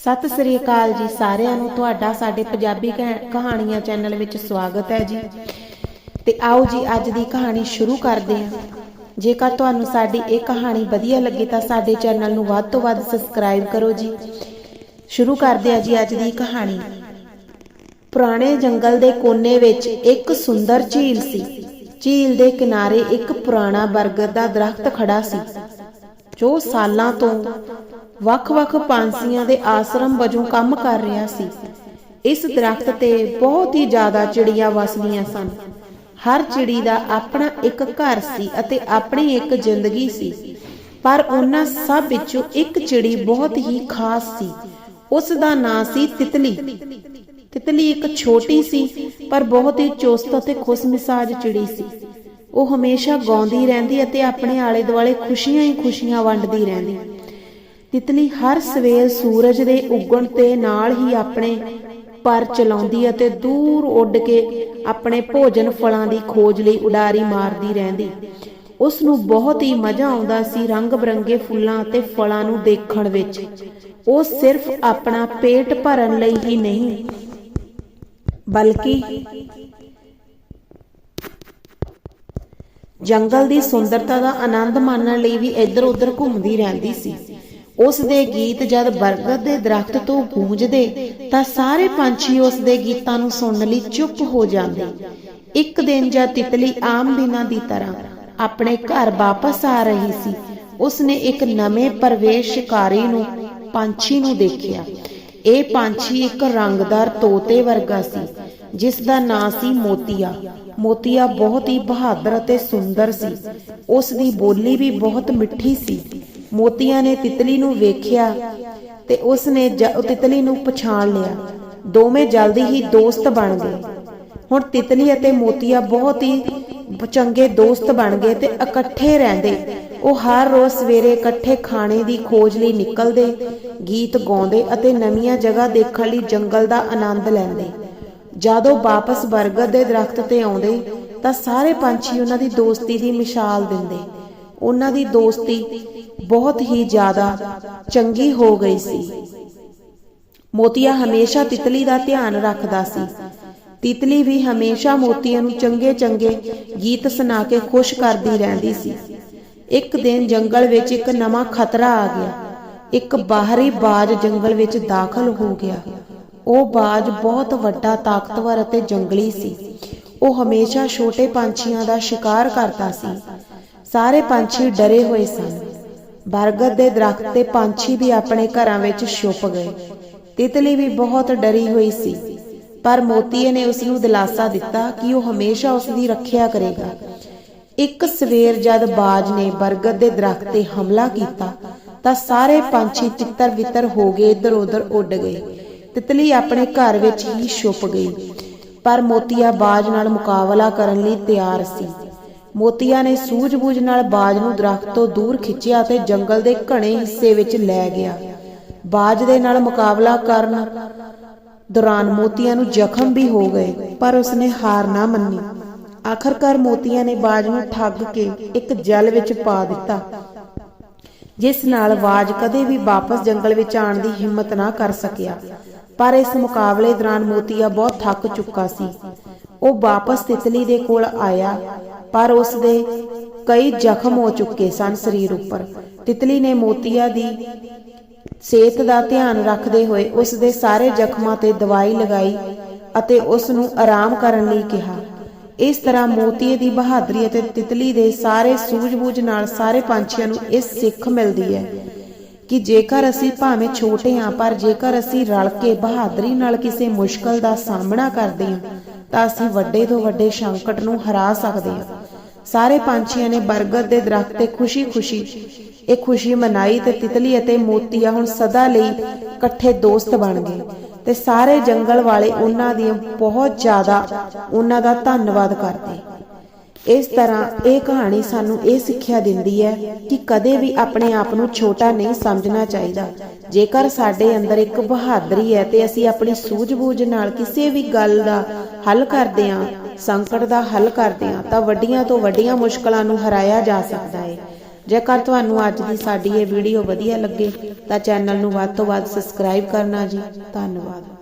ਸਤਿ ਸ੍ਰੀ ਅਕਾਲ ਜੀ ਸਾਰਿਆਂ ਨੂੰ। ਤੁਹਾਡਾ ਸਾਡੇ ਪੰਜਾਬੀ ਕਹਾਣੀਆਂ ਚੈਨਲ ਵਿੱਚ ਸਵਾਗਤ ਹੈ ਜੀ। ਤੇ ਆਓ ਜੀ, ਅੱਜ ਦੀ ਕਹਾਣੀ ਸ਼ੁਰੂ ਕਰਦੇ ਹਾਂ। ਜੇਕਰ ਤੁਹਾਨੂੰ ਸਾਡੀ ਇਹ ਕਹਾਣੀ ਵਧੀਆ ਲੱਗੇ ਤਾਂ ਸਾਡੇ ਚੈਨਲ ਨੂੰ ਵੱਧ ਤੋਂ ਵੱਧ ਸਬਸਕ੍ਰਾਈਬ ਕਰੋ ਜੀ। ਸ਼ੁਰੂ ਕਰਦੇ ਹਾਂ ਜੀ ਅੱਜ ਦੀ ਕਹਾਣੀ। ਪੁਰਾਣੇ ਜੰਗਲ ਦੇ ਕੋਨੇ ਵਿੱਚ ਇੱਕ ਸੁੰਦਰ ਝੀਲ ਸੀ। ਝੀਲ ਦੇ ਕਿਨਾਰੇ ਇੱਕ ਪੁਰਾਣਾ ਬਰਗਦ ਦਾ ਦਰਖਤ ਖੜਾ ਸੀ, ਜੋ ਸਾਲਾਂ ਤੋਂ ਵੱਖ-ਵੱਖ ਪੰਛੀਆਂ ਦੇ ਆਸ਼ਰਮ ਵਜੋਂ ਕੰਮ ਕਰ ਰਿਹਾ ਸੀ। ਇਸ ਦਰਖਤ ਤੇ ਬਹੁਤ ਹੀ ਜ਼ਿਆਦਾ ਚਿੜੀਆਂ ਵਸਦੀਆਂ ਸਨ। ਹਰ ਚਿੜੀ ਦਾ ਆਪਣਾ ਇੱਕ ਘਰ ਸੀ ਅਤੇ ਆਪਣੀ ਇੱਕ ਜ਼ਿੰਦਗੀ ਸੀ। ਪਰ ਉਹਨਾਂ ਸਭ ਵਿੱਚੋਂ ਇੱਕ ਚਿੜੀ ਬਹੁਤ ਹੀ ਖਾਸ ਸੀ। ਉਸ ਦਾ ਨਾਂ ਸੀ ਤਿਤਲੀ। ਤਿਤਲੀ ਇੱਕ ਛੋਟੀ ਸੀ, ਪਰ ਬਹੁਤ ਹੀ ਚੁਸਤ ਅਤੇ ਖੁਸ਼ਮਿਸਾਜ ਚਿੜੀ ਸੀ। ਉਹ ਹਮੇਸ਼ਾ ਗਾਉਂਦੀ ਰਹਿੰਦੀ ਅਤੇ ਆਪਣੇ ਆਲੇ ਦੁਆਲੇ ਖੁਸ਼ੀਆਂ ਹੀ ਖੁਸ਼ੀਆਂ ਵੰਡਦੀ ਰਹਿੰਦੀ। ਤਿਤਲੀ ਹਰ ਸਵੇਰ ਸੂਰਜ ਦੇ ਉੱਗਣ ਤੇ ਨਾਲ ਹੀ ਆਪਣੇ ਪਰ ਚਲਾਉਂਦੀ ਅਤੇ ਦੂਰ ਉੱਡ ਕੇ ਆਪਣੇ ਭੋਜਨ ਫਲਾਂ ਦੀ ਖੋਜ ਲਈ ਉਡਾਰੀ ਮਾਰਦੀ ਰਹਿੰਦੀ। ਉਸ ਨੂੰ ਬਹੁਤ ਹੀ ਮਜ਼ਾ ਆਉਂਦਾ ਸੀ ਰੰਗ ਬਰੰਗੇ ਫੁੱਲਾਂ ਅਤੇ ਫਲਾਂ ਨੂੰ ਦੇਖਣ ਵਿੱਚ। ਉਹ ਸਿਰਫ ਆਪਣਾ ਪੇਟ ਭਰਨ ਲਈ ਹੀ ਨਹੀਂ, ਬਲਕਿ ਜੰਗਲ ਦੀ ਸੁੰਦਰਤਾ ਦਾ ਆਨੰਦ ਮਾਣਨ ਲਈ ਵੀ ਇੱਧਰ ਉੱਧਰ ਘੁੰਮਦੀ ਰਹਿੰਦੀ ਸੀ। ਉਸ ਦੇ ਗੀਤ ਜਦ ਬਰਗਦ ਦੇ ਦਰਖਤ ਤੋਂ ਗੂੰਜਦੇ, ਤਾਂ ਸਾਰੇ ਪੰਛੀ ਉਸ ਦੇ ਗੀਤਾਂ ਨੂੰ ਸੁਣਨ ਲਈ ਚੁੱਪ ਹੋ ਜਾਂਦੇ। ਇੱਕ ਦਿਨ ਜਦ ਤਿਤਲੀ ਆਮ ਦਿਨਾਂ ਦੀ ਤਰ੍ਹਾਂ ਆਪਣੇ ਘਰ ਵਾਪਸ ਆ ਰਹੀ ਸੀ ਉਸ ਨੇ ਇੱਕ ਨਵੇਂ ਪਰਵੇਸ਼ ਸ਼ਿਕਾਰੀ ਨੂੰ, ਪੰਛੀ ਨੂੰ ਦੇਖਿਆ। ਇਹ ਪੰਛੀ ਇੱਕ ਰੰਗਦਾਰ ਤੋਤੇ ਵਰਗਾ ਸੀ, ਜਿਸ ਦਾ ਨਾਂ ਸੀ ਮੋਤੀਆ। ਮੋਤੀਆ ਬਹੁਤ ਹੀ ਬਹਾਦਰ ਅਤੇ ਸੁੰਦਰ ਸੀ। ਉਸ ਦੀ ਬੋਲੀ ਵੀ ਬਹੁਤ ਮਿੱਠੀ ਸੀ। ਮੋਤੀਆਂ ਨੇ ਤਿਤਲੀ ਨੂੰ ਵੇਖਿਆ ਤੇ ਉਸ ਨੇ ਤਿਤਲੀ ਨੂੰ ਪਛਾਣ ਲਿਆ। ਦੋਵੇਂ ਜਲਦੀ ਹੀ ਦੋਸਤ ਬਣ ਗਏ। ਹੁਣ ਤਿਤਲੀ ਅਤੇ ਮੋਤੀਆ ਬਹੁਤ ਹੀ ਚੰਗੇ ਦੋਸਤ ਬਣ ਗਏ ਤੇ ਇਕੱਠੇ ਰਹਿੰਦੇ। ਉਹ ਹਰ ਰੋਜ਼ ਸਵੇਰੇ ਇਕੱਠੇ ਖਾਣੇ ਦੀ ਖੋਜ ਲਈ ਨਿਕਲਦੇ, ਗੀਤ ਗਾਉਂਦੇ ਅਤੇ ਨਵੀਆਂ ਜਗ੍ਹਾ ਦੇਖਣ ਲਈ ਜੰਗਲ ਦਾ ਆਨੰਦ ਲੈਂਦੇ। ਜਦੋਂ ਵਾਪਸ ਬਰਗਦ ਦੇ ਦਰਖਤ ਤੇ ਆਉਂਦੇ, ਤਾਂ ਸਾਰੇ ਪੰਛੀ ਉਹਨਾਂ ਦੀ ਦੋਸਤੀ ਦੀ ਮਿਸਾਲ ਦਿੰਦੇ। ਉਹਨਾਂ ਦੀ ਦੋਸਤੀ ਬਹੁਤ ਹੀ ਜ਼ਿਆਦਾ ਚੰਗੀ ਹੋ ਗਈ ਸੀ। ਮੋਤੀਆ ਹਮੇਸ਼ਾ ਤਿਤਲੀ ਦਾ ਧਿਆਨ ਰੱਖਦਾ ਸੀ। ਤਿਤਲੀ ਵੀ ਹਮੇਸ਼ਾ ਮੋਤੀਆਂ ਨੂੰ ਚੰਗੇ ਚੰਗੇ ਗੀਤ ਸੁਣਾ ਕੇ ਖੁਸ਼ ਕਰਦੀ ਰਹਿੰਦੀ ਸੀ। ਇੱਕ ਦਿਨ ਜੰਗਲ ਵਿੱਚ ਇੱਕ ਨਵਾਂ ਖਤਰਾ ਆ ਗਿਆ। ਇੱਕ ਬਾਹਰੀ ਬਾਜ ਜੰਗਲ ਵਿੱਚ ਦਾਖਲ ਹੋ ਗਿਆ। ਉਹ ਬਾਜ ਬਹੁਤ ਵੱਡਾ, ਤਾਕਤਵਰ ਅਤੇ ਜੰਗਲੀ ਸੀ। ਉਹ ਹਮੇਸ਼ਾ ਛੋਟੇ ਪੰਛੀਆਂ ਦਾ ਸ਼ਿਕਾਰ ਕਰਦਾ ਸੀ। ਸਾਰੇ ਪੰਛੀ ਡਰੇ ਹੋਏ ਸਨ। ਬਰਗਦ ਦੇ ਦਰਖਤ ਤੇ ਪੰਛੀ ਵੀ ਆਪਣੇ ਘਰਾਂ ਵਿੱਚ ਛੁਪ ਗਏ। ਤਿਤਲੀ ਵੀ ਬਹੁਤ ਡਰੀ ਹੋਈ ਸੀ। ਪਰ ਮੋਤੀਏ ਨੇ ਉਸ ਨੂੰ ਦਿਲਾਸਾ ਦਿੱਤਾ ਕਿ ਉਹ ਹਮੇਸ਼ਾ ਉਸ ਦੀ ਰੱਖਿਆ ਕਰੇਗਾ। ਇੱਕ ਸਵੇਰ ਜਦ ਬਾਜ ਨੇ ਬਰਗਦ ਦੇ ਦਰਖਤ ਤੇ ਹਮਲਾ ਕੀਤਾ, ਤਾਂ ਸਾਰੇ ਪੰਛੀ ਤਿੱਤਰ ਵਿਤਰ ਹੋ ਗਏ ਇਧਰ ਉਧਰ ਉੱਡ ਗਏ। ਤਿਤਲੀ ਆਪਣੇ ਘਰ ਵਿੱਚ ਹੀ ਛੁਪ ਗਈ। ਪਰ ਮੋਤੀਆ ਬਾਜ ਨਾਲ ਮੁਕਾਬਲਾ ਕਰਨ ਲਈ ਤਿਆਰ ਸੀ। ਮੋਤੀਆ ਨੇ ਸੂਝ-ਬੂਝ ਨਾਲ ਬਾਜ ਨੂੰ ਦਰਖਤ ਤੋਂ ਦੂਰ ਖਿੱਚਿਆ ਤੇ ਜੰਗਲ ਦੇ ਘਣੇ ਹਿੱਸੇ ਵਿੱਚ ਲੈ ਗਿਆ। ਬਾਜ ਦੇ ਨਾਲ ਮੁਕਾਬਲਾ ਕਰਨ ਦੌਰਾਨ ਮੋਤੀਆ ਨੂੰ ਜ਼ਖਮ ਵੀ ਹੋ ਗਏ, ਪਰ ਉਸਨੇ ਹਾਰ ਨਾ ਮੰਨੀ। ਆਖਰਕਾਰ ਮੋਤੀਆ ਨੇ ਬਾਜ ਨੂੰ ਠੱਗ ਕੇ ਇੱਕ ਜਲ ਵਿੱਚ ਪਾ ਦਿੱਤਾ, ਜਿਸ ਨਾਲ ਬਾਜ ਕਦੇ ਵੀ ਵਾਪਸ ਜੰਗਲ ਵਿੱਚ ਆਉਣ ਦੀ ਹਿੰਮਤ ਨਾ ਕਰ ਸਕਿਆ। ਪਰ ਇਸ ਮੁਕਾਬਲੇ ਦੌਰਾਨ ਮੋਤੀਆ ਬਹੁਤ ਥੱਕ ਚੁੱਕਾ ਸੀ। ਉਹ ਵਾਪਸ ਤਿਤਲੀ ਦੇ ਕੋਲ ਆਇਆ ਪਰ ਉਸ ਦੇ ਕਈ ਜ਼ਖਮ ਹੋ ਚੁੱਕੇ ਸਨ ਸਰੀਰ ਉੱਪਰ। ਤਿਤਲੀ ਨੇ ਮੋਤੀਆ ਦੀ ਸਿਹਤ ਦਾ ਧਿਆਨ ਰੱਖਦੇ ਹੋਏ ਉਸ ਦੇ ਸਾਰੇ ਜ਼ਖਮਾਂ ਤੇ ਦਵਾਈ ਲਗਾਈ ਅਤੇ ਉਸ ਨੂੰ ਆਰਾਮ ਕਰਨ ਲਈ ਕਿਹਾ। ਇਸ ਤਰ੍ਹਾਂ ਮੋਤੀਏ ਦੀ ਬਹਾਦਰੀ ਅਤੇ ਤਿਤਲੀ ਦੇ ਸਾਰੇ ਸੂਝ-ਬੂਝ ਨਾਲ ਸਾਰੇ ਪੰਛੀਆਂ ਨੂੰ ਇਹ ਸਿੱਖ ਮਿਲਦੀ ਹੈ ਕਿ ਜੇਕਰ ਅਸੀਂ ਭਾਵੇਂ ਛੋਟੇ ਹਾਂ, ਪਰ ਜੇਕਰ ਅਸੀਂ ਰਲ ਕੇ ਬਹਾਦਰੀ ਨਾਲ ਕਿਸੇ ਮੁਸ਼ਕਲ ਦਾ ਸਾਹਮਣਾ ਕਰਦੇ ਹਾਂ, ਤਾਂ ਅਸੀਂ ਵੱਡੇ ਤੋਂ ਵੱਡੇ ਸੰਕਟ ਨੂੰ ਹਰਾ ਸਕਦੇ ਹਾਂ। ਸਾਰੇ ਪੰਛੀਆਂ ਨੇ ਬਰਗਦ ਦੇ ਦਰਖਤ ਤੇ ਖੁਸ਼ੀ-ਖੁਸ਼ੀ, ਇਹ ਖੁਸ਼ੀ ਮਨਾਈ ਤੇ ਤਿਤਲੀ ਅਤੇ ਮੋਤੀਆ ਹੁਣ ਸਦਾ ਲਈ ਇਕੱਠੇ ਦੋਸਤ ਬਣ ਗਏ ਤੇ ਸਾਰੇ ਜੰਗਲ ਵਾਲੇ ਉਹਨਾਂ ਦੀ ਬਹੁਤ ਜ਼ਿਆਦਾ ਉਹਨਾਂ ਦਾ ਧੰਨਵਾਦ ਕਰਦੇ। ਇਸ ਤਰ੍ਹਾਂ ਇਹ ਕਹਾਣੀ ਸਾਨੂੰ ਇਹ ਸਿੱਖਿਆ ਦਿੰਦੀ ਹੈ ਕਿ ਕਦੇ ਵੀ ਆਪਣੇ ਆਪ ਨੂੰ ਛੋਟਾ ਨਹੀਂ ਸਮਝਣਾ ਚਾਹੀਦਾ। ਜੇਕਰ ਸਾਡੇ ਅੰਦਰ ਇੱਕ ਬਹਾਦਰੀ ਹੈ ਤੇ ਅਸੀਂ ਆਪਣੀ ਸੂਝ-ਬੂਝ ਨਾਲ ਕਿਸੇ ਵੀ ਗੱਲ ਦਾ ਹੱਲ ਕਰਦੇ ਹਾਂ ਸੰਕਟ ਦਾ ਹੱਲ ਕਰਦੇ ਹਾਂ ਤਾਂ ਵੱਡੀਆਂ ਤੋਂ ਵੱਡੀਆਂ ਮੁਸ਼ਕਲਾਂ ਨੂੰ ਹਰਾਇਆ ਜਾ ਸਕਦਾ ਹੈ ਜੇਕਰ ਤੁਹਾਨੂੰ ਅੱਜ ਦੀ ਸਾਡੀ ਇਹ ਵੀਡੀਓ ਵਧੀਆ ਲੱਗੇ ਤਾਂ ਚੈਨਲ ਨੂੰ ਵੱਧ ਤੋਂ ਵੱਧ ਸਬਸਕ੍ਰਾਈਬ ਕਰਨਾ ਜੀ। ਧੰਨਵਾਦ।